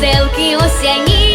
веселки осяні.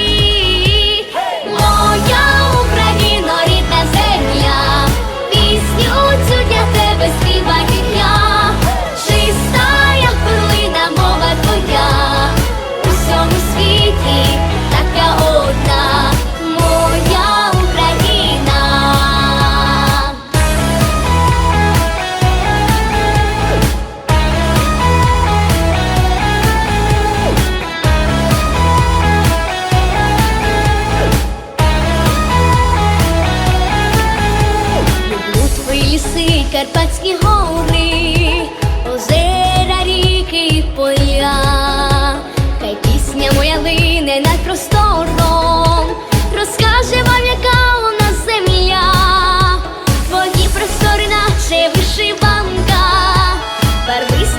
Barbis.